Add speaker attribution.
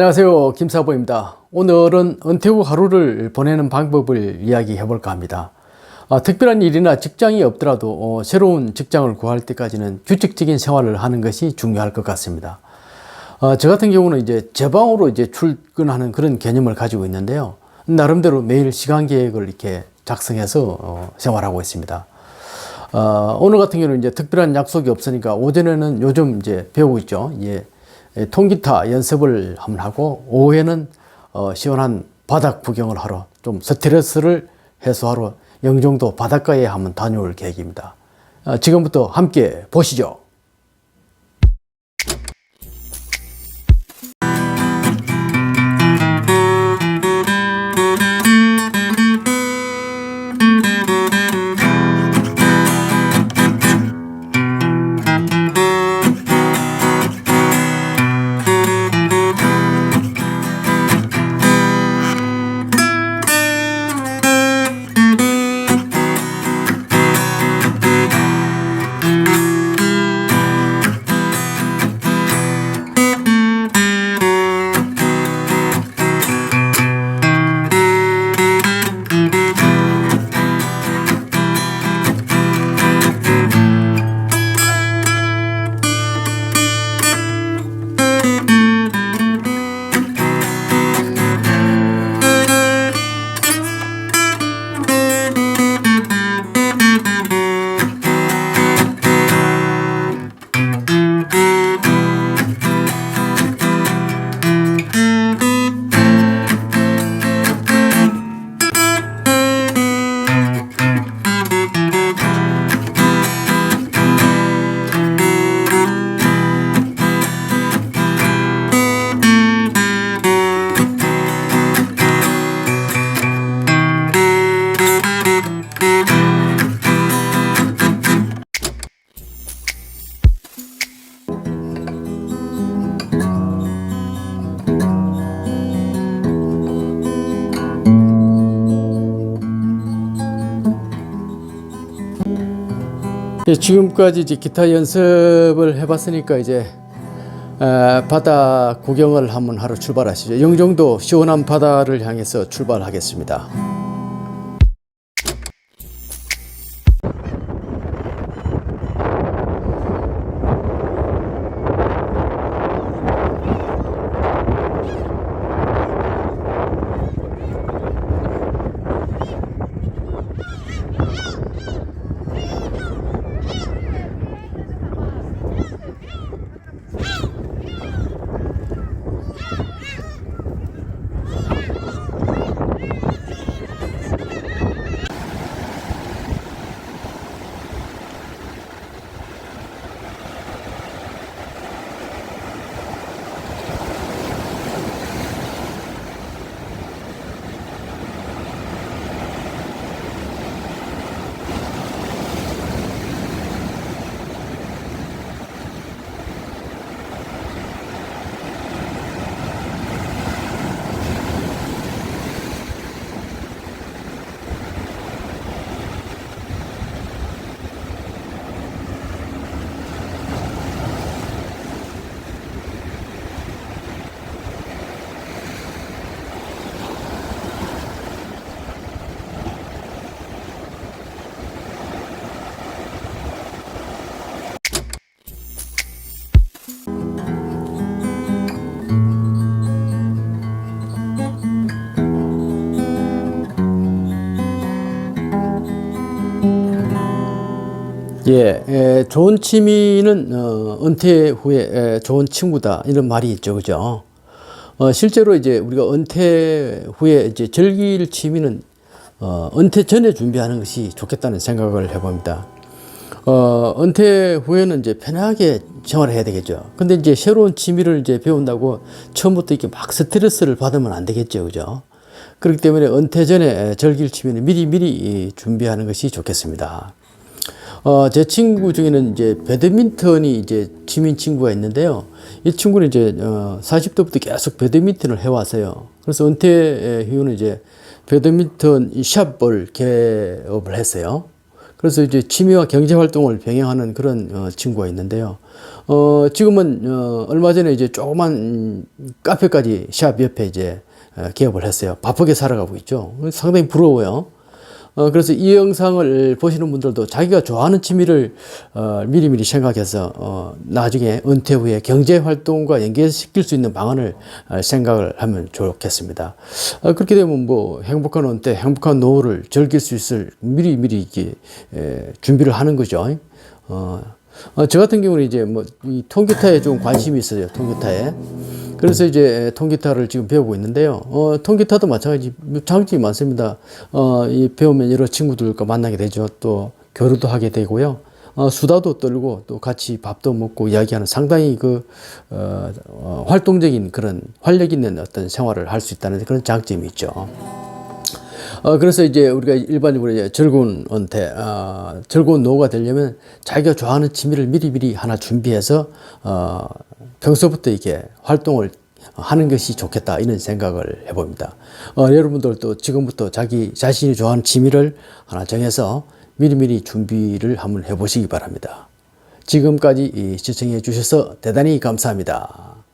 Speaker 1: 안녕하세요. 김사보입니다. 오늘은 은퇴 후 하루를 보내는 방법을 이야기해 볼까 합니다. 아, 특별한 일이나 직장이 없더라도 어, 새로운 직장을 구할 때까지는 규칙적인 생활을 하는 것이 중요할 것 같습니다. 어, 저 같은 경우는 이제 제 방으로 이제 출근하는 그런 개념을 가지고 있는데요. 나름대로 매일 시간 계획을 이렇게 작성해서 어, 생활하고 있습니다. 어, 오늘 같은 경우는 이제 특별한 약속이 없으니까 오전에는 요즘 이제 배우고 있죠. 예, 예, 통기타 연습을 한번 하고 오후에는 어, 시원한 바닥 구경을 하러 좀 스트레스를 해소하러 영종도 바닷가에 한번 다녀올 계획입니다. 어, 지금부터 함께 보시죠. 지금까지 이제 기타 연습을 해봤으니까 이제 에, 바다 구경을 한번 하러 출발하시죠. 영종도 시원한 바다를 향해서 출발하겠습니다. 예, 에, 좋은 취미는 어, 은퇴 후에 에, 좋은 친구다 이런 말이 있죠, 그죠? 어, 실제로 이제 우리가 은퇴 후에 이제 즐길 취미는 어, 은퇴 전에 준비하는 것이 좋겠다는 생각을 해봅니다. 어, 은퇴 후에는 이제 편하게 생활을 해야 되겠죠. 근데 이제 새로운 취미를 이제 배운다고 처음부터 이렇게 막 스트레스를 받으면 안 되겠죠, 그죠? 그렇기 때문에 은퇴 전에 즐길 취미는 미리 미리 준비하는 것이 좋겠습니다. 어, 제 친구 중에는 이제 배드민턴이 이제 취미인 친구가 있는데요. 이 친구는 이제 어, 40대부터 계속 배드민턴을 해왔어요. 그래서 은퇴 이후는 이제 배드민턴 이 샵을 개업을 했어요. 그래서 이제 취미와 경제 활동을 병행하는 그런 어, 친구가 있는데요. 어, 지금은 어, 얼마 전에 이제 조그만 음, 카페까지 샵 옆에 이제 어, 개업을 했어요. 바쁘게 살아가고 있죠. 상당히 부러워요. 어, 그래서 이 영상을 보시는 분들도 자기가 좋아하는 취미를 어, 미리미리 생각해서 어, 나중에 은퇴 후에 경제 활동과 연계시킬 수 있는 방안을 어, 생각을 하면 좋겠습니다. 어, 그렇게 되면 뭐 행복한 은퇴, 행복한 노후를 즐길 수 있을 미리미리 이게 에, 준비를 하는 거죠. 어, 어, 저 같은 경우는 이제 뭐 이 통기타에 좀 관심이 있어요. 통기타에. 그래서 이제 통기타를 지금 배우고 있는데요. 어, 통기타도 마찬가지 장점이 많습니다. 어, 이 배우면 여러 친구들과 만나게 되죠. 또 교류도 하게 되고요. 어, 수다도 떨고 또 같이 밥도 먹고 이야기하는 상당히 그 어, 어, 활동적인 그런 활력 있는 어떤 생활을 할 수 있다는 그런 장점이 있죠. 어, 그래서 이제 우리가 일반적으로 이제 즐거운 은퇴, 어, 즐거운 노후가 되려면 자기가 좋아하는 취미를 미리미리 하나 준비해서, 어, 평소부터 이렇게 활동을 하는 것이 좋겠다, 이런 생각을 해봅니다. 어, 여러분들도 지금부터 자기 자신이 좋아하는 취미를 하나 정해서 미리미리 준비를 한번 해보시기 바랍니다. 지금까지 이 시청해 주셔서 대단히 감사합니다.